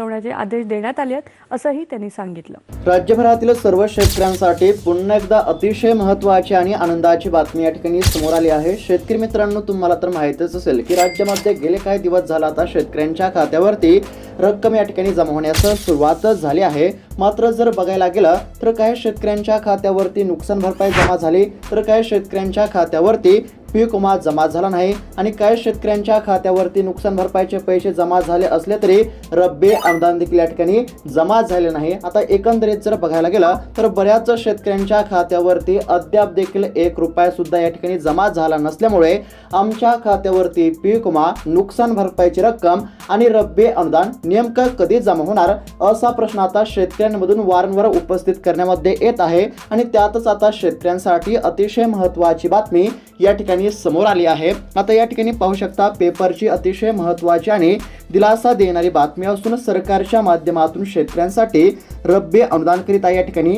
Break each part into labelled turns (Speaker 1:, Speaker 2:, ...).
Speaker 1: वर्तवण्याचे आदेश देण्यात आले आहेत असंही त्यांनी सांगितलं.
Speaker 2: राज्यभरातील सर्व शेतकऱ्यांसाठी पुन्हा एकदा अतिशय महत्त्वाची आणि आनंदाची बातमी या ठिकाणी समोर आली आहे. शेतकरी मित्रांनो तुम्हाला तर माहितीच असेल की राज्यामध्ये गेले काही दिवस झाला आता शेतकऱ्यांच्या खात्यावरती रक्कम या ठिकाणी जमा होण्यास सुरुवातच झाली आहे. मात्र जर बघायला गेलं तर काही शेतकऱ्यांच्या खात्यावरती नुकसान भरपाई जमा झाली तर काही शेतकऱ्यांच्या खात्यावरती पीक विमा जमा झाला नाही आणि काही शेतकऱ्यांच्या खात्यावरती नुकसान भरपाईचे पैसे जमा झाले असले तरी रब्बी अनुदान देखील या ठिकाणी जमा झाले नाही. आता एकंदरीत जर बघायला गेलं तर बऱ्याच शेतकऱ्यांच्या खात्यावरती अद्याप देखील एक रुपया सुद्धा या ठिकाणी जमा झाला नसल्यामुळे आमच्या खात्यावरती पीक विमा नुकसान भरपाईची रक्कम आणि रब्बी अनुदान नेमकं कधी जमा होणार असा प्रश्न आता शेतकऱ्यांमधून वारंवार उपस्थित करण्यामध्ये येत आहे. आणि त्यातच आता शेतकऱ्यांसाठी अतिशय महत्त्वाची बातमी या ठिकाणी समोर आली आहे. आता या ठिकाणी पाहू शकता पेपरची अतिशय महत्त्वाची आणि दिलासा देणारी बातमी असून सरकारच्या माध्यमातून शेतकऱ्यांसाठी रब्बी अनुदानकरिता या ठिकाणी.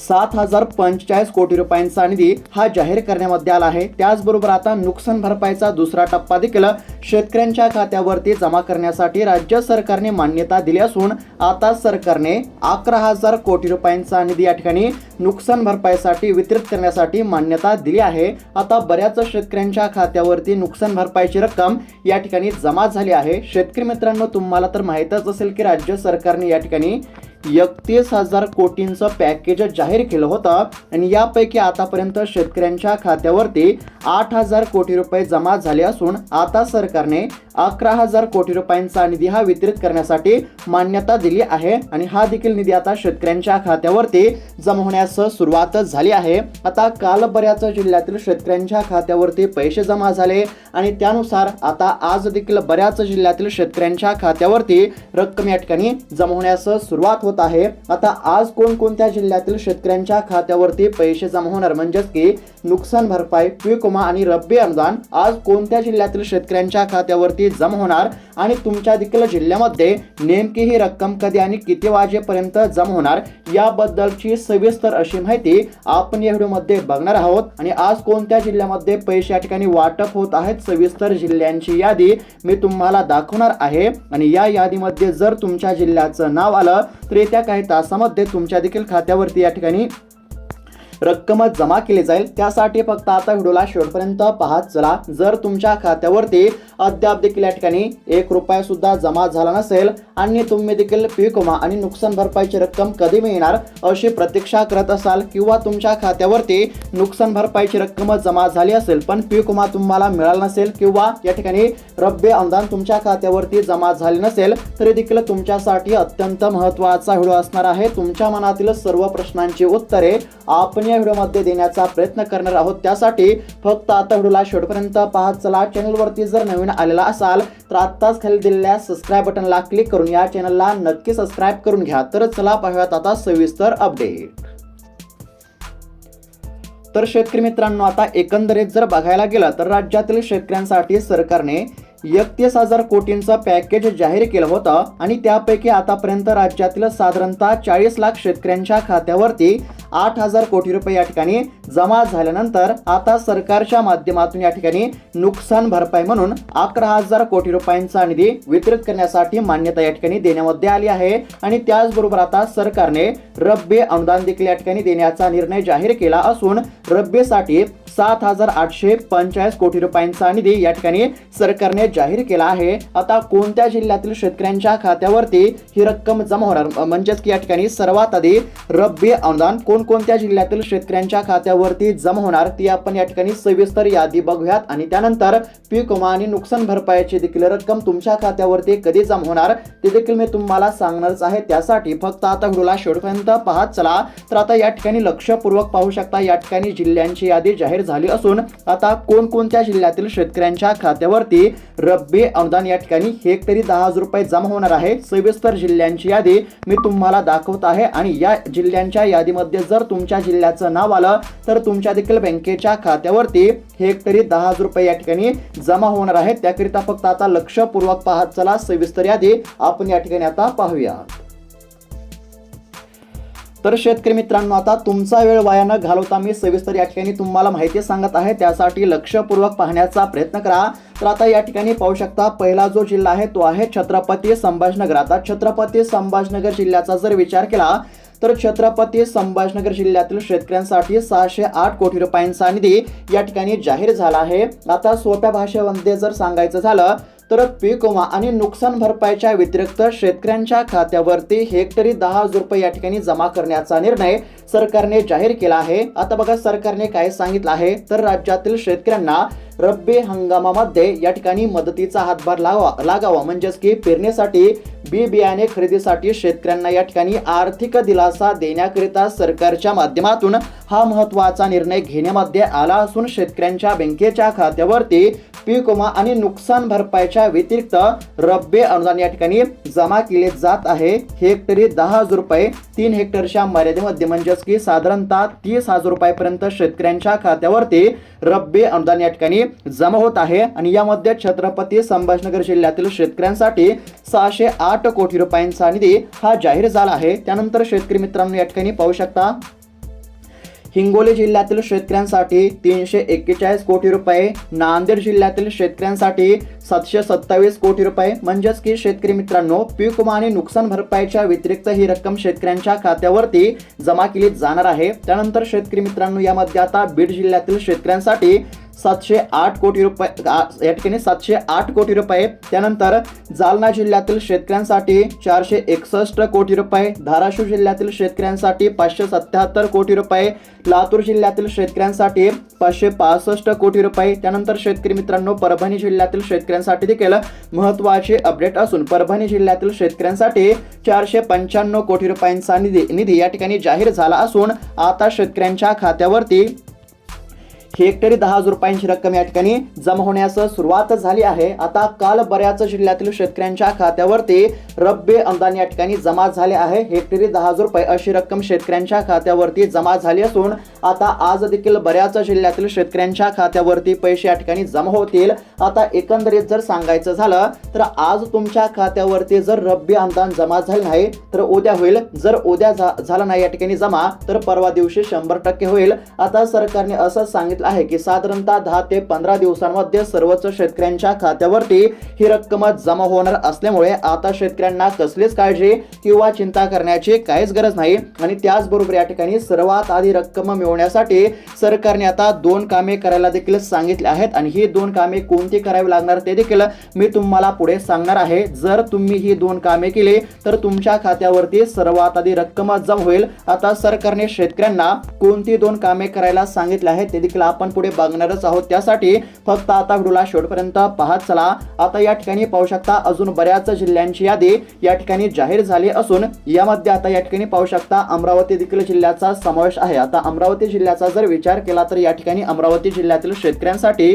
Speaker 2: सात हजार पंचेचाळीस कोटी रुपयांचा निधी हा जाहीर करण्यामध्ये आला आहे. त्याचबरोबर आता नुकसान भरपाईचा दुसरा टप्पा देखील शेतकऱ्यांच्या खात्यावरती जमा करण्यासाठी राज्य सरकारने मान्यता दिली असून आता सरकारने अकरा हजार कोटी रुपयांचा निधी या ठिकाणी नुकसान भरपाईसाठी वितरित करण्यासाठी मान्यता दिली आहे. आता बऱ्याच शेतकऱ्यांच्या खात्यावरती नुकसान भरपाईची रक्कम या ठिकाणी जमा झाली आहे. शेतकरी मित्रांनो तुम्हाला तर माहीतच असेल की राज्य सरकारने या ठिकाणी एकतीस हजार कोटींचं पॅकेज जाहीर केलं होतं आणि यापैकी आतापर्यंत शेतकऱ्यांच्या खात्यावरती आठ हजार कोटी रुपये जमा झाले असून आता सरकारने अकरा हजार कोटी रुपयांचा निधी हा वितरित करण्यासाठी मान्यता दिली आहे आणि हा देखील निधी आता शेतकऱ्यांच्या खात्यावरती जमा होण्यास सुरुवात झाली आहे. आता काल बऱ्याच जिल्ह्यातील शेतकऱ्यांच्या खात्यावरती पैसे जमा झाले आणि त्यानुसार आता आज देखील बऱ्याच जिल्ह्यातील शेतकऱ्यांच्या खात्यावरती रक्कम या ठिकाणी जमा होण्यास सुरुवात होत आहे. आता आज कोणकोणत्या जिल्ह्यातील शेतकऱ्यांच्या खात्यावरती पैसे जमा होणार? म्हणजेच की नुकसान भरपाई पीक विमा आणि रब्बी अनुदान आज कोणत्या जिल्ह्यातील शेतकऱ्यांच्या खात्यावरती जमा होणार? आणि तुमच्या देखील जिल्ह्यामध्ये नेमकी ही रक्कम कधी आणि किती वाजेपर्यंत जमा होणार? याबद्दलची सविस्तर अशी माहिती आपण या व्हिडिओमध्ये बघणार आहोत. आणि आज कोणत्या जिल्ह्यामध्ये पैसे या ठिकाणी वाटप होत आहेत? सविस्तर जिल्ह्यांची यादी मी तुम्हाला दाखवणार आहे. आणि या यादीमध्ये जर तुमच्या जिल्ह्याचं नाव आलं तर येत्या काही तासामध्ये तुमच्या देखील खात्यावरती या ठिकाणी रक्कम जमा केली जाईल. त्यासाठी फक्त आता व्हिडिओला शेवटपर्यंत पाहत चला. जर तुमच्या खात्यावरती अद्याप देखील या ठिकाणी एक रुपया सुद्धा जमा झाला नसेल आणि तुम्ही देखील पीक विमा आणि नुकसान भरपाईची रक्कम कधी मिळणार अशी प्रतीक्षा करत असाल किंवा तुमच्या खात्यावरती नुकसान भरपाईची रक्कम जमा झाली असेल पण पीक विमा तुम्हाला मिळाला नसेल किंवा या ठिकाणी रब्बे अनुदान तुमच्या खात्यावरती जमा झाले नसेल तरी देखील तुमच्यासाठी अत्यंत महत्त्वाचा व्हिडिओ असणार आहे. तुमच्या मनातील सर्व प्रश्नांची उत्तरे आपण या व्हिडिओमध्ये देण्याचा प्रयत्न करणार आहोत. त्यासाठी फक्त आता व्हिडिओला शेवटपर्यंत पाहत चला. चॅनलवरती जर नवीन आलेला असाल तर आत्ताच खाली दिलेल्या सबस्क्राईब बटनला क्लिक करून या चॅनलला नक्की सबस्क्राईब करून घ्या. तर चला पाहूयात आता सविस्तर अपडेट तर शेतकरी मित्रांनो आता एकंदरीत जर बघायला गेलं तर राज्यातील शेतकऱ्यांसाठी सरकारने एकतीस हजार कोटींचं पॅकेज जाहीर केलं होतं आणि त्यापैकी आतापर्यंत राज्यातील साधारणतः चाळीस लाख शेतकऱ्यांच्या खात्यावरती आठ हजार कोटी रुपये या ठिकाणी जमा झाल्यानंतर आता सरकारच्या माध्यमातून या ठिकाणी नुकसान भरपाई म्हणून अकरा हजार कोटी रुपयांचा निधी वितरित करण्यासाठी मान्यता या ठिकाणी देण्यामध्ये आली आहे. आणि त्याचबरोबर आता सरकारने रब्बी अनुदान देखील या ठिकाणी देण्याचा निर्णय जाहीर केला असून रब्बीसाठी सात हजार आठशे पंचाळीस कोटी रुपयांचा निधी या ठिकाणी सरकारने जाहीर केला आहे. आता कोणत्या जिल्ह्यातील शेतकऱ्यांच्या खात्यावरती ही रक्कम जमा होणार? म्हणजेच की या ठिकाणी सर्वात आधी रब्बी अनुदान कोणकोणत्या जिल्ह्यातील शेतकऱ्यांच्या खात्यावरती जमा होणार ती आपण या ठिकाणी सविस्तर यादी बघूयात. आणि त्यानंतर पीक विमा आणि नुकसान भरपाईची देखील रक्कम तुमच्या खात्यावरती कधी जमा होणार ते देखील मी तुम्हाला सांगणारच आहे. त्यासाठी फक्त आता व्हिडिओला शेवटपर्यंत पाहत चला. तर आता या ठिकाणी लक्षपूर्वक पाहू शकता या ठिकाणी जिल्ह्यांची यादी जाहीर झाली असून आता कोणकोणत्या जिल्ह्यातील शेतकऱ्यांच्या खात्यावरती रब्बी अनुदान या ठिकाणी हेक्टरी दहा हजार रुपये जमा होणार आहे. सविस्तर जिल्ह्यांची यादी मी तुम्हाला दाखवत आहे आणि या जिल्ह्यांच्या यादीमध्ये जर तुमच्या जिल्ह्याचं नाव आलं तर तुमच्या देखील बँकेच्या खात्यावरती हेक्टरी दहा हजार रुपये या ठिकाणी जमा होणार आहे. त्याकरिता फक्त आता लक्षपूर्वक पाहत चला. सविस्तर यादी आपण या ठिकाणी आता पाहूया तर शेतकरी मित्रांनो आता तुमचा वेळ वाया न घालवता मी सविस्तर या ठिकाणी तुम्हाला माहिती सांगत आहे. त्यासाठी लक्षपूर्वक पाहण्याचा प्रयत्न करा. तर आता या ठिकाणी पाहू शकता पहिला जो जिल्हा आहे तो आहे छत्रपती संभाजनगर. आता छत्रपती संभाजनगर जिल्ह्याचा जर विचार केला तर छत्रपती संभाजनगर जिल्ह्यातील शेतकऱ्यांसाठी सहाशे आठ कोटी रुपयांचा निधी या ठिकाणी जाहीर झाला आहे. आता सोप्या भाषेमध्ये जर सांगायचं झालं तर पीक विमा आणि नुकसान भरपाईच्या व्यतिरिक्त शेतकऱ्यांच्या खात्यावरती हेक्टरी दहा हजार रुपये या ठिकाणी जमा करण्याचा निर्णय सरकारने जाहीर केला आहे. आता बघा सरकारने काय सांगितलं आहे? तर राज्यातील शेतकऱ्यांना रब्बी हंगामामध्ये या ठिकाणी मदतीचा हातभार लावा लागावा. म्हणजेच की पेरणीसाठी बी बियाणे खरेदीसाठी शेतकऱ्यांना या ठिकाणी आर्थिक दिलासा देण्याकरिता सरकारच्या माध्यमातून हा महत्त्वाचा निर्णय घेण्यामध्ये आला असून शेतकऱ्यांच्या बँकेच्या खात्यावरती पीक विमा आणि नुकसान भरपाईच्या व्यतिरिक्त रब्बी अनुदान या ठिकाणी जमा केले जात आहे. हेक्टरी दहा हजार रुपये तीन हेक्टरच्या मर्यादेमध्ये म्हणजेच की साधारणतः तीस हजार रुपयापर्यंत शेतकऱ्यांच्या खात्यावरती रब्बी अनुदान या ठिकाणी जमा होत आहे. आणि यामध्ये छत्रपती संभाजीनगर जिल्ह्यातील शेतकऱ्यांसाठी सहाशे आठ कोटी रुपयांचा निधी हा जाहीर झाला आहे. त्यानंतर शेतकरी मित्रांनो या ठिकाणी पाहू शकता. हिंगोली जिल्ह्यातील शेतकऱ्यांसाठी तीनशे एक्केचाळीस कोटी रुपये नांदेड जिल्ह्यातील शेतकऱ्यांसाठी सातशे सत्तावीस कोटी रुपये. म्हणजेच की शेतकरी मित्रांनो पीक विमा आणि नुकसान भरपाईच्या व्यतिरिक्त ही रक्कम शेतकऱ्यांच्या खात्यावरती जमा केली जाणार आहे. त्यानंतर शेतकरी मित्रांनो यामध्ये आता बीड जिल्ह्यातील शेतकऱ्यांसाठी सातशे आठ कोटी रुपये आ- या ठिकाणी सातशे आठ कोटी रुपये. त्यानंतर जालना जिल्ह्यातील शेतकऱ्यांसाठी चारशे एकसष्ट कोटी रुपये धाराशिव जिल्ह्यातील शेतकऱ्यांसाठी पाचशे सत्याहत्तर कोटी रुपये लातूर जिल्ह्यातील शेतकऱ्यांसाठी पाचशे पासष्ट कोटी रुपये. त्यानंतर शेतकरी मित्रांनो परभणी जिल्ह्यातील शेतकऱ्यांसाठी देखील महत्त्वाचे अपडेट असून परभणी जिल्ह्यातील शेतकऱ्यांसाठी चारशे पंच्याण्णव कोटी रुपयांचा निधी निधी या ठिकाणी जाहीर झाला असून आता शेतकऱ्यांच्या खात्यावरती हेक्टरी दहा हजार रुपयांची रक्कम या ठिकाणी जमा होण्यास सुरुवात झाली आहे. आता काल बऱ्याच जिल्ह्यातील शेतकऱ्यांच्या खात्यावरती रब्बी अनुदान या ठिकाणी जमा झाले आहे. हेक्टरी दहा हजार रुपये अशी रक्कम शेतकऱ्यांच्या खात्यावरती जमा झाली असून आता आज देखील बऱ्याच जिल्ह्यातील शेतकऱ्यांच्या खात्यावरती पैसे या ठिकाणी जमा होतील. आता एकंदरीत जर सांगायचं झालं तर आज तुमच्या खात्यावरती जर रब्बी अनुदान जमा झाले नाही तर उद्या होईल. जर उद्या झा- झालं नाही या ठिकाणी जमा तर परवा दिवशी शंभर टक्के होईल. आता सरकारने असं सांगितलं आहे की साधारणतः दहा ते पंधरा दिवसांमध्ये सर्वच शेतकऱ्यांच्या खात्यावरती ही रक्कम जमा होणार असल्यामुळे आता शेतकऱ्यांना कसलीच काळजी किंवा चिंता करण्याची काहीच गरज नाही. आणि त्याचबरोबर या ठिकाणी सर्वात आधी रक्कम मिळवण्यासाठी सरकारने आता दोन कामे करायला देखील सांगितले आहेत. आणि ही दोन कामे कोणती करावी लागणार ते देखील मी तुम्हाला पुढे सांगणार आहे. जर तुम्ही ही दोन कामे केली तर तुमच्या खात्यावरती सर्वात आधी रक्कम जमा होईल. आता सरकारने शेतकऱ्यांना कोणती दोन कामे करायला सांगितले आहेत ते देखील आपण पुढे बघणारच आहोत. त्यासाठी फक्त आता व्हिडिओला शेवटपर्यंत पाहत चला. आता या ठिकाणी पाहू शकता अजून बऱ्याच जिल्ह्यांची यादी या ठिकाणी जाहीर झाली असून यामध्ये आता या ठिकाणी पाहू शकता अमरावती देखील जिल्ह्याचा समावेश आहे. आता अमरावती जिल्ह्याचा जर विचार केला तर या ठिकाणी अमरावती जिल्ह्यातील शेतकऱ्यांसाठी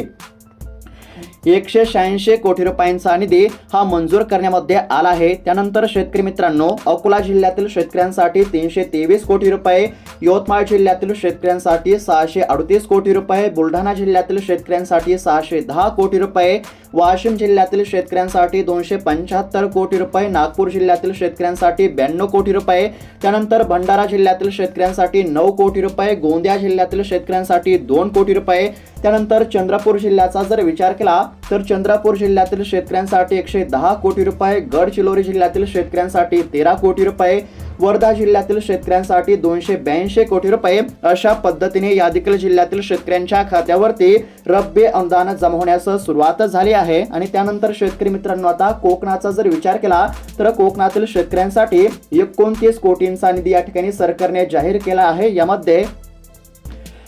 Speaker 2: एकशे शहाऐंशी कोटी रुपयांचा निधी हा मंजूर करण्यामध्ये आला आहे. त्यानंतर शेतकरी मित्रांनो अकोला जिल्ह्यातील शेतकऱ्यांसाठी तीनशे तेवीस कोटी रुपये यवतमाळ जिल्ह्यातील शेतकऱ्यांसाठी सहाशे अडतीस कोटी रुपये बुलढाणा जिल्ह्यातील शेतकऱ्यांसाठी सहाशे दहा कोटी रुपये वाशिम जिल्ह्यातील शेतकऱ्यांसाठी दोनशे पंच्याहत्तर कोटी रुपये नागपूर जिल्ह्यातील शेतकऱ्यांसाठी ब्याण्णव कोटी रुपये त्यानंतर भंडारा जिल्ह्यातील शेतकऱ्यांसाठी नऊ कोटी रुपये गोंदिया जिल्ह्यातील शेतकऱ्यांसाठी दोन कोटी रुपये त्यानंतर चंद्रपूर जिल्ह्याचा जर विचार केला तर चंद्रपूर जिल्ह्यातील शेतकऱ्यांसाठी एकशे दहा कोटी रुपये गडचिरोली जिल्ह्यातील शेतकऱ्यांसाठी तेरा कोटी रुपये वर्धा जिल्ह्यातील शेतकऱ्यांसाठी दोनशे ब्याऐंशी कोटी रुपये. अशा पद्धतीने या देखील जिल्ह्यातील शेतकऱ्यांच्या खात्यावरती रब्बी अनुदान जमा होण्यास सुरुवात झाली आहे. आणि त्यानंतर शेतकरी मित्रांनो आता कोकणाचा जर विचार केला तर कोकणातील शेतकऱ्यांसाठी एकोणतीस कोटींचा निधी या ठिकाणी सरकारने जाहीर केला आहे. यामध्ये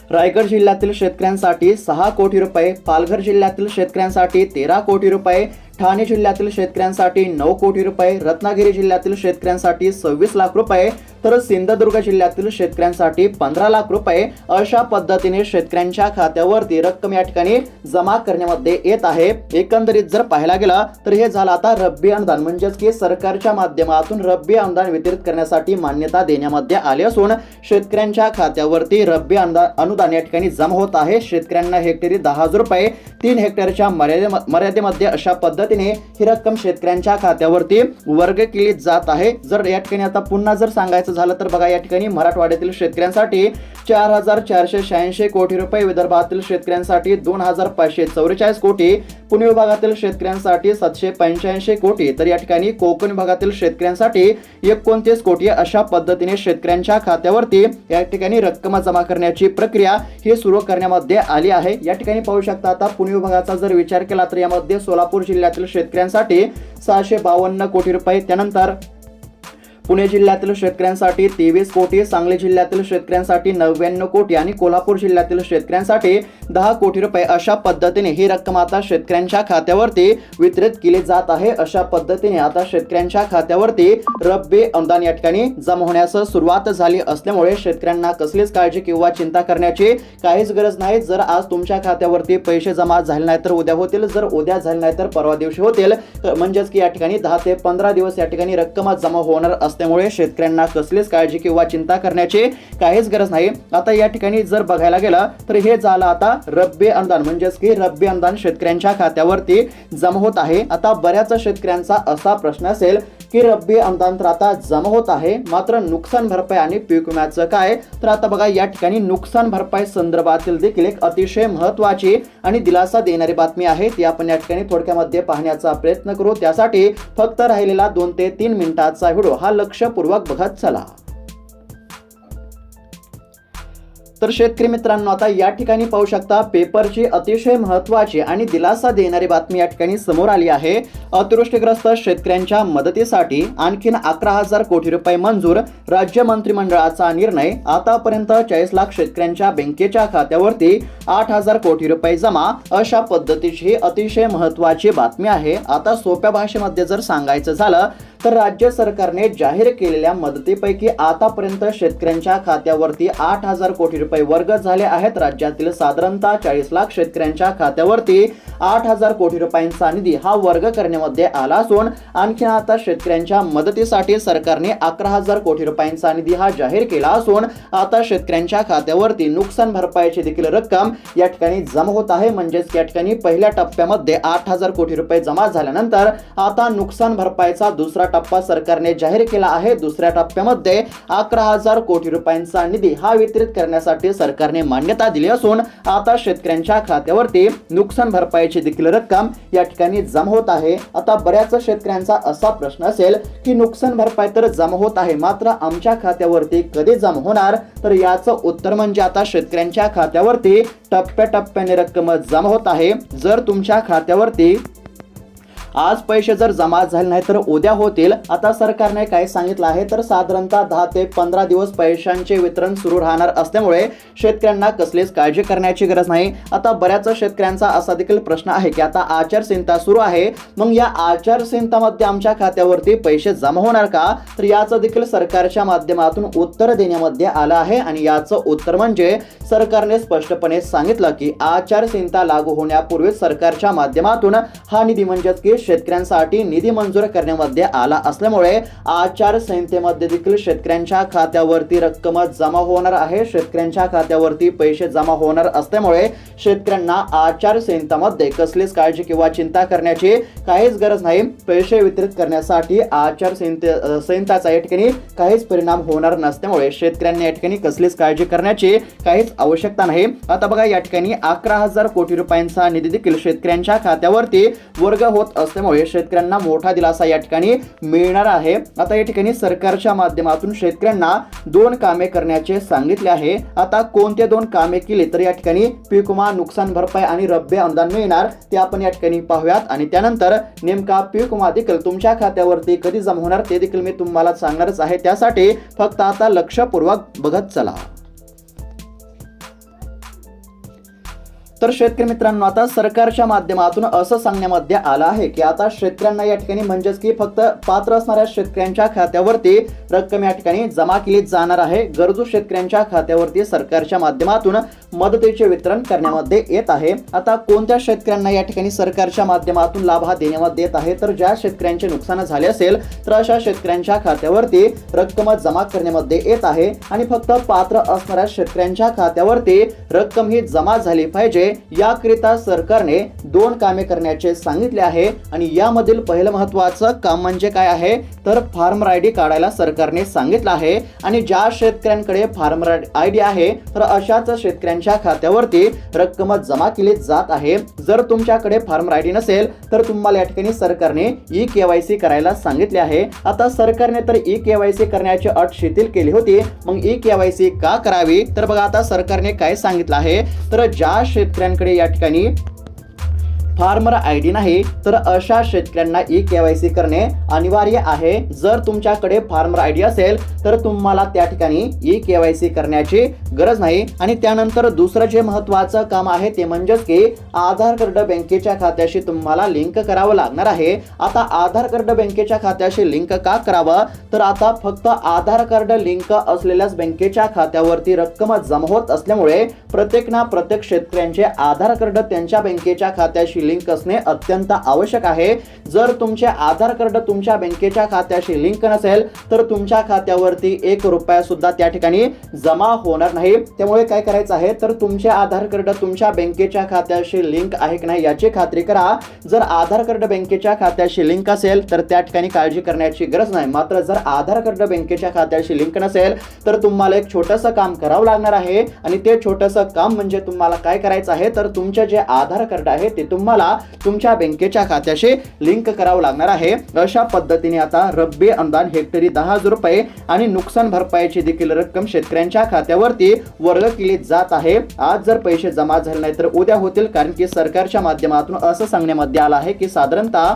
Speaker 2: रायगड जिल्ह्यातील शेतकऱ्यांसाठी सहा कोटी रुपये पालघर जिल्ह्यातील शेतकऱ्यांसाठी तेरा कोटी रुपये ठाणे जिल्ह्यातील शेतकऱ्यांसाठी नऊ कोटी रुपये रत्नागिरी जिल्ह्यातील शेतकऱ्यांसाठी सव्वीस लाख रुपये तर सिंधुदुर्ग जिल्ह्यातील शेतकऱ्यांसाठी पंधरा लाख रुपये अशा पद्धतीने शेतकऱ्यांच्या खात्यावरती रक्कम या ठिकाणी जमा करण्यामध्ये येत आहे. एकंदरीत जर पाहायला गेलं तर हे झालं आता रब्बी अनुदान म्हणजेच की सरकारच्या माध्यमातून रब्बी अनुदान वितरित करण्यासाठी मान्यता देण्यामध्ये आली असून शेतकऱ्यांच्या खात्यावरती रब्बी अनुदान अनुदान या ठिकाणी जमा होत आहे. शेतकऱ्यांना हेक्टरी दहा हजार रुपये तीन हेक्टरच्या मर्यादे मर्यादेमध्ये अशा पद्धत पद्धतीने ही रक्कम शेतकऱ्यांच्या खात्यावरती वर्ग केली जात आहे. जर या ठिकाणी आता पुन्हा जर सांगायचं झालं तर बघा या ठिकाणी मराठवाड्यातील शेतकऱ्यांसाठी चार हजार चारशे शहाऐंशी कोटी रुपये विदर्भातील शेतकऱ्यांसाठी दोन हजार पाचशे चौवेचाळीस कोटी पुणे विभागातील शेतकऱ्यांसाठी सातशे पंच्याऐंशी कोटी. तर या ठिकाणी कोकण विभागातील शेतकऱ्यांसाठी एकोणतीस कोटी. अशा पद्धतीने शेतकऱ्यांच्या खात्यावरती या ठिकाणी रक्कम जमा करण्याची प्रक्रिया ही सुरू करण्यामध्ये आली आहे. या ठिकाणी पाहू शकता आता पुणे विभागाचा जर विचार केला तर यामध्ये सोलापूर जिल्ह्यात जिल्ह्यातील शेतकऱ्यांसाठी सहाशे बावन्न कोटी रुपये त्यानंतर पुणे जिल्ह्यातील शेतकऱ्यांसाठी तेवीस कोटी सांगली जिल्ह्यातील शेतकऱ्यांसाठी नव्याण्णव कोटी आणि कोल्हापूर जिल्ह्यातील शेतकऱ्यांसाठी दहा कोटी रुपये अशा पद्धतीने ही रक्कम आता शेतकऱ्यांच्या खात्यावरती वितरित केली जात आहे. अशा पद्धतीने आता शेतकऱ्यांच्या खात्यावरती रब्बी अनुदान या ठिकाणी जमा होण्यास सुरुवात झाली असल्यामुळे शेतकऱ्यांना कसलीच काळजी किंवा चिंता करण्याची काहीच गरज नाही. जर आज तुमच्या खात्यावरती पैसे जमा झाले नाही तर उद्या होतील जर उद्या झाले नाही तर परवा दिवशी होतील. म्हणजेच की या ठिकाणी दहा ते पंधरा दिवस या ठिकाणी रक्कम जमा होणार असल्यामुळे शेतकऱ्यांना कसलीच काळजी किंवा चिंता करण्याची काहीच गरज नाही. आता या ठिकाणी जर बघायला गेलं तर हे झालं आता रब्बी अनुदान म्हणजेच की रब्बी अनुदान शेतकऱ्यांच्या खात्यावरती जमा होत आहे. आता बऱ्याच शेतकऱ्यांचा असा प्रश्न असेल की रब्बी अनुदान तर आता जमा होत आहे मात्र नुकसान भरपाई आणि पीक विम्याचं काय? तर आता बघा या ठिकाणी नुकसान भरपाई संदर्भातील देखील एक अतिशय महत्वाची आणि दिलासा देणारी बातमी आहे. ती आपण या ठिकाणी थोडक्यामध्ये पाहण्याचा प्रयत्न करू. त्यासाठी फक्त राहिलेला दोन ते तीन मिनिटाचा व्हिडिओ. हा लक्षपूर्वक बघत चला. तर शेतकरी मित्रांनो आता या ठिकाणी पाहू शकता पेपरची अतिशय महत्वाची आणि दिलासा देणारी बातमी या ठिकाणी समोर आली आहे. अतिवृष्टीग्रस्त शेतकऱ्यांच्या मदतीसाठी आणखीन अकरा हजार कोटी रुपये मंजूर राज्य मंत्रिमंडळाचा निर्णय. आतापर्यंत चाळीस लाख शेतकऱ्यांच्या बँकेच्या खात्यावरती आठ हजार कोटी रुपये जमा. अशा पद्धतीची ही अतिशय महत्वाची बातमी आहे. आता सोप्या भाषेमध्ये जर सांगायचं झालं तर राज्य सरकारने जाहीर केलेल्या मदतीपैकी आतापर्यंत शेतकऱ्यांच्या खात्यावरती आठ हजार कोटी रुपये वर्ग झाले आहेत. राज्यातील साधारणतः चाळीस लाख शेतकऱ्यांच्या खात्यावरती आठ हजार कोटी रुपयांचा निधी हा वर्ग करण्यामध्ये आला असून आणखी आता शेतकऱ्यांच्या मदतीसाठी सरकारने अकरा हजार कोटी रुपयांचा निधी हा जाहीर केला असून आता शेतकऱ्यांच्या खात्यावरती नुकसान भरपाईची देखील रक्कम या ठिकाणी जमा होत आहे. म्हणजेच या ठिकाणी पहिल्या टप्प्यामध्ये आठ हजार कोटी रुपये जमा झाल्यानंतर आता नुकसान भरपाईचा दुसरा टप्पा सरकारने जाहीर केला आहे. दुसऱ्या टप्प्यामध्ये अकरा हजार कोटी रुपयांचा निधी हा वितरित करण्यासाठी सरकारने मान्यता दिली असून आता शेतकऱ्यांच्या खात्यावरती नुकसान भरपाईची देखील रक्कम या ठिकाणी जमा होत आहे. आता बऱ्याच शेतकऱ्यांचा असा प्रश्न असेल की नुकसान भरपाई तर जमा होत आहे मात्र आमच्या खात्यावरती कधी जमा होणार? तर याचं उत्तर म्हणजे आता शेतकऱ्यांच्या खात्यावरती टप्प्याटप्प्याने रक्कम जमा होत आहे. जर तुमच्या खात्यावरती आज पैसे जर जमा झाले नाही तर उद्या होतील. आता सरकारने काय सांगितलं आहे तर साधारणतः दहा ते पंधरा दिवस पैशांचे वितरण सुरू राहणार असल्यामुळे शेतकऱ्यांना कसलीच काळजी करण्याची गरज नाही. आता बऱ्याच शेतकऱ्यांचा असा देखील प्रश्न आहे की आता आचारसंहिता सुरू आहे. मग या आचारसंहितामध्ये आमच्या खात्यावरती पैसे जमा होणार का? तर याचं देखील सरकारच्या माध्यमातून उत्तर देण्यामध्ये आलं आहे आणि याचं उत्तर म्हणजे सरकारने स्पष्टपणे सांगितलं की आचारसंहिता लागू होण्यापूर्वी सरकारच्या माध्यमातून हा निधी म्हणजेच की शेतकऱ्यांसाठी निधी मंजूर करण्यामध्ये आला असल्यामुळे आचारसंहितेमध्ये देखील शेतकऱ्यांच्या खात्यावरती रक्कम जमा होणार आहे. शेतकऱ्यांच्या खात्यावरती पैसे जमा होणार असल्यामुळे शेतकऱ्यांना आचारसंहितामध्ये कसलीच काळजी किंवा चिंता करण्याची काहीच गरज नाही. पैसे वितरित करण्यासाठी आचारसंहिते संहिताचा या ठिकाणी काहीच परिणाम होणार नसल्यामुळे शेतकऱ्यांनी या ठिकाणी कसलीच काळजी करण्याची काहीच आवश्यकता नाही. आता बघा या ठिकाणी अकरा हजार कोटी रुपयांचा निधी देखील शेतकऱ्यांच्या खात्यावरती वर्ग होत असल्यामुळे शेतकऱ्यांना मोठा दिलासा या ठिकाणी मिळणार आहे. आता या ठिकाणी सरकारच्या माध्यमातून शेतकऱ्यांना दोन कामे करण्याचे सांगितले आहे. आता कोणते दोन कामे केली तर या ठिकाणी पीक विमा नुकसान भरपाई आणि रब्बी अनुदान मिळणार ते आपण या ठिकाणी पाहूयात. आणि त्यानंतर नेमका पीक विमा देखील तुमच्या खात्यावरती कधी जमा होणार ते देखील मी तुम्हाला सांगणारच आहे. त्यासाठी फक्त आता लक्षपूर्वक बघत चला. तर शेतकरी मित्रांनो आता सरकारच्या माध्यमातून असं सांगण्यामध्ये आलं आहे की आता शेतकऱ्यांना या ठिकाणी म्हणजेच की फक्त पात्र असणाऱ्या शेतकऱ्यांच्या खात्यावरती रक्कम या ठिकाणी जमा केली जाणार आहे. गरजू शेतकऱ्यांच्या खात्यावरती सरकारच्या माध्यमातून मदतीचे वितरण करण्यामध्ये येत आहे. आता कोणत्या शेतकऱ्यांना या ठिकाणी सरकारच्या माध्यमातून लाभ हा देण्यामध्ये येत आहे? तर ज्या शेतकऱ्यांचे नुकसान झाले असेल तर अशा शेतकऱ्यांच्या खात्यावरती रक्कम जमा करण्यामध्ये येत आहे. आणि फक्त पात्र असणाऱ्या शेतकऱ्यांच्या खात्यावरती रक्कम ही जमा झाली पाहिजे. नये याकरिता सरकारने दोन कामे करण्याचे सांगितले आहे आणि यामधील पहिलं महत्वाचं काम म्हणजे काय आहे? तर फार्मर आय डी काढायला सरकारने सांगितलं आहे आणि ज्या शेतकऱ्यांकडे फार्मर आय डी आहे तर अशाच शेतकऱ्यांच्या खात्यावरती रक्कम जमा केली जात आहे. जर तुमच्याकडे फार्मर आय डी नसेल तर तुम्हाला या ठिकाणी सरकारने ई के वाय सी करायला सांगितले आहे. आता सरकारने तर ई के वाय सी करण्याची अट शिथिल केली होती मग ई के वाय सी का करावी? तर बघा आता सरकारने काय सांगितलं आहे? तर ज्या शेतकऱ्यांकडे या ठिकाणी फार्मर आय डी नाही तर अशा शेतकऱ्यांना ई केवायसी करणे अनिवार्य आहे. जर तुमच्याकडे फार्मर आय डी असेल तर तुम्हाला त्या ठिकाणी ई केवायसी करण्याची गरज नाही. आणि त्यानंतर दुसरं जे महत्वाचं काम आहे ते म्हणजेच की आधार कार्ड बँकेच्या खात्याशी तुम्हाला लिंक करावं लागणार आहे. आता आधार कार्ड बँकेच्या खात्याशी लिंक का करावं? तर आता फक्त आधार कार्ड लिंक असलेल्याच बँकेच्या खात्यावरती रक्कम जमा होत असल्यामुळे प्रत्येक ना प्रत्येक शेतकऱ्यांचे आधार कार्ड त्यांच्या बँकेच्या खात्याशी लिंक असणे अत्यंत आवश्यक आहे. जर तुमचे आधार कार्ड तुमच्या बँकेच्या खात्याशी लिंक नसेल तर तुमच्या खात्यावरती एक रुपया सुद्धा त्या ठिकाणी जमा होणार नाही. त्यामुळे काय करायचं आहे? तर तुमचे आधार कार्ड तुमच्या बँकेच्या खात्याशी लिंक आहे की नाही याची खात्री करा. जर आधार कार्ड बँकेच्या खात्याशी लिंक असेल तर त्या ठिकाणी काळजी करण्याची गरज नाही. मात्र जर आधार कार्ड बँकेच्या खात्याशी लिंक नसेल तर तुम्हाला एक छोटंसं काम करावं लागणार आहे. आणि ते छोटंसं काम म्हणजे तुम्हाला काय करायचं आहे? तर तुमचे जे आधार कार्ड आहे ते तुम्हाला तुमच्या बँकेच्या खात्याशी लिंक करावं लागणार आहे. अशा पद्धतीने आता रब्बी अनुदान हेक्टरी दहा हजार रुपये आणि नुकसान भरपाईची देखील रक्कम शेतकऱ्यांच्या खात्यावरती वर्ग केली जात आहे. आज जर पैसे जमा झाले नाही तर उद्या होतील कारण की सरकारच्या माध्यमातून असं सांगण्यामध्ये आलं आहे की साधारणतः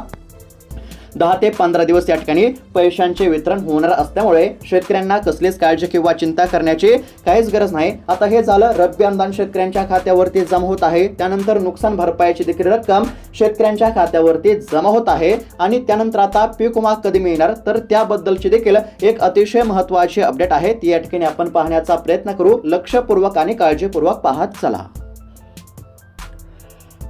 Speaker 2: दहा ते पंधरा दिवस या ठिकाणी पैशांचे वितरण होणार असल्यामुळे शेतकऱ्यांना कसलीच काळजी किंवा चिंता करण्याची काहीच गरज नाही. आता हे झालं रब्बी अनुदान शेतकऱ्यांच्या खात्यावरती जमा होत आहे. त्यानंतर नुकसान भरपाईची देखील रक्कम शेतकऱ्यांच्या खात्यावरती जमा होत आहे. आणि त्यानंतर आता पीक विमा कधी मिळणार? तर त्याबद्दलची देखील एक अतिशय महत्वाची अपडेट आहे. ती या ठिकाणी आपण पाहण्याचा प्रयत्न करू. लक्षपूर्वक आणि काळजीपूर्वक पाहत चला.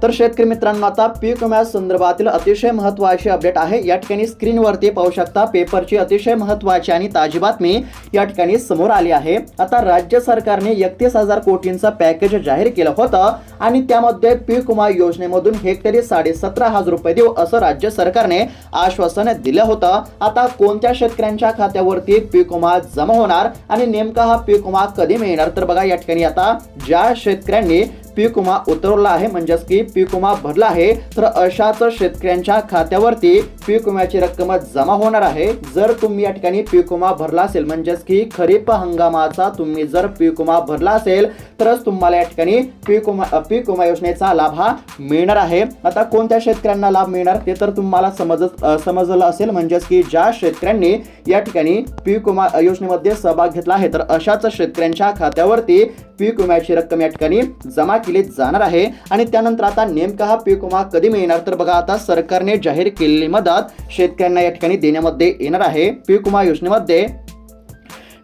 Speaker 2: तर शेतकरी मित्रांनो आता पीक विम्या संदर्भातील अतिशय महत्वाची अपडेट आहे. या ठिकाणी स्क्रीनवरती पाहू शकता पेपरची अतिशय महत्वाची आणि ताजी बातमी या ठिकाणी समोर आली आहे. आता राज्य सरकारने एकतीस हजार कोटींचं पॅकेज जाहीर केलं होतं आणि त्यामध्ये पीक विमा योजनेमधून हेक्टरी साडेसतरा हजार रुपये देऊ असं राज्य सरकारने आश्वासन दिलं होतं. आता कोणत्या शेतकऱ्यांच्या खात्यावरती पीक विमा जमा होणार आणि नेमका हा पीक विमा कधी मिळणार? तर बघा या ठिकाणी आता ज्या शेतकऱ्यांनी पीक विमा उतरवला आहे. म्हणजेच की पीक विमा भरला आहे. तर अशाच शेतकऱ्यांच्या खात्यावरती पीक विम्याची रक्कम जमा होणार आहे. जर तुम्ही या ठिकाणी पीक विमा भरला असेल म्हणजेच की खरीप हंगामाचा तुम्ही जर पीक विमा भरला असेल तरच तुम्हाला या ठिकाणी पीक विमा पीक विमा योजनेचा लाभ हा मिळणार आहे. आता कोणत्या शेतकऱ्यांना लाभ मिळणार ते तर तुम्हाला समज समजलं असेल. म्हणजेच की ज्या शेतकऱ्यांनी या ठिकाणी पीक विमा योजनेमध्ये सहभाग घेतला आहे तर अशाच शेतकऱ्यांच्या खात्यावरती पीक विम्याची रक्कम या ठिकाणी जमा केली जाणार आहे. आणि त्यानंतर आता नेमका हा पीक विमा कधी मिळणार? तर बघा आता सरकारने जाहीर केलेली मदत शेतकऱ्यांना या ठिकाणी देण्यामध्ये येणार आहे. पीक विमा योजनेमध्ये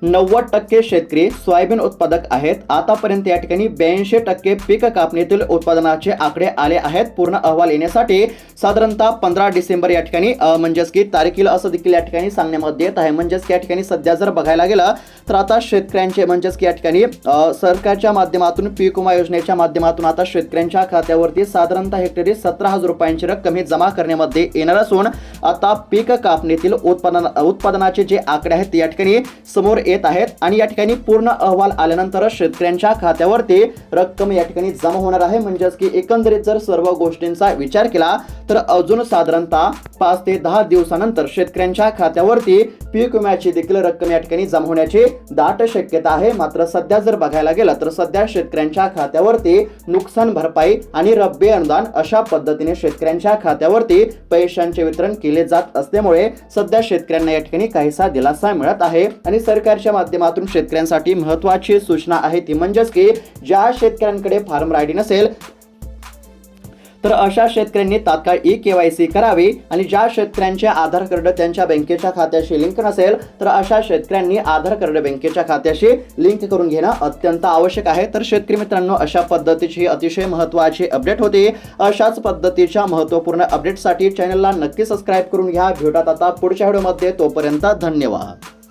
Speaker 2: नव्वद टक्के शेतकरी सोयाबीन उत्पादक आहेत. आतापर्यंत या ठिकाणी ब्याऐंशी टक्के पीक कापणीतील उत्पादनाचे आकडे आले आहेत. पूर्ण अहवाल येण्यासाठी साधारणतः पंधरा डिसेंबर या ठिकाणी म्हणजेच की तारखेला असं देखील या ठिकाणी सांगण्यामध्ये येत आहे. म्हणजेच की या ठिकाणी सध्या जर बघायला गेलं तर आता शेतकऱ्यांचे म्हणजेच की या ठिकाणी सरकारच्या माध्यमातून पीक विमा योजनेच्या माध्यमातून आता शेतकऱ्यांच्या खात्यावरती साधारणतः हेक्टरी सतरा हजार रुपयांची रक्कम ही जमा करण्यामध्ये येणार असून आता पीक कापणीतील उत्पादन उत्पादनाचे जे आकडे आहेत या ठिकाणी समोर येत आहेत आणि या ठिकाणी पूर्ण अहवाल आल्यानंतर शेतकऱ्यांच्या खात्यावरती रक्कम या ठिकाणी जमा होणार आहे. म्हणजेच की एकंदरीत जर सर्व गोष्टींचा विचार केला तर अजून साधारणतः पाच ते दहा दिवसानंतर शेतकऱ्यांच्या खात्यावरती पीक विम्याची देखील रक्कम या ठिकाणी जमा होण्याची दाट शक्यता आहे. मात्र सध्या जर बघायला गेलं तर सध्या शेतकऱ्यांच्या खात्यावरती नुकसान भरपाई आणि रब्बी अनुदान अशा पद्धतीने शेतकऱ्यांच्या खात्यावरती पैशांचे वितरण केले जात असल्यामुळे सध्या शेतकऱ्यांना या ठिकाणी काहीसा दिलासा मिळत आहे. आणि सरकारच्या माध्यमातून शेतकऱ्यांसाठी महत्वाची सूचना आहे ती म्हणजेच की ज्या शेतकऱ्यांकडे फार्म रायडी नसेल तर अशा शेतकऱ्यांनी तात्काळ ई केवायसी करावी आणि ज्या शेतकऱ्यांचे आधार कार्ड त्यांच्या बँकेच्या खात्याशी लिंक नसेल तर अशा शेतकऱ्यांनी आधार कार्ड बँकेच्या खात्याशी लिंक करून घेणं अत्यंत आवश्यक आहे. तर शेतकरी मित्रांनो अशा पद्धतीची अतिशय महत्त्वाची अपडेट होती. अशाच पद्धतीच्या महत्त्वपूर्ण अपडेटसाठी चॅनलला नक्की सबस्क्राईब करून घ्या. भेटत आता पुढच्या व्हिडिओमध्ये तोपर्यंत धन्यवाद.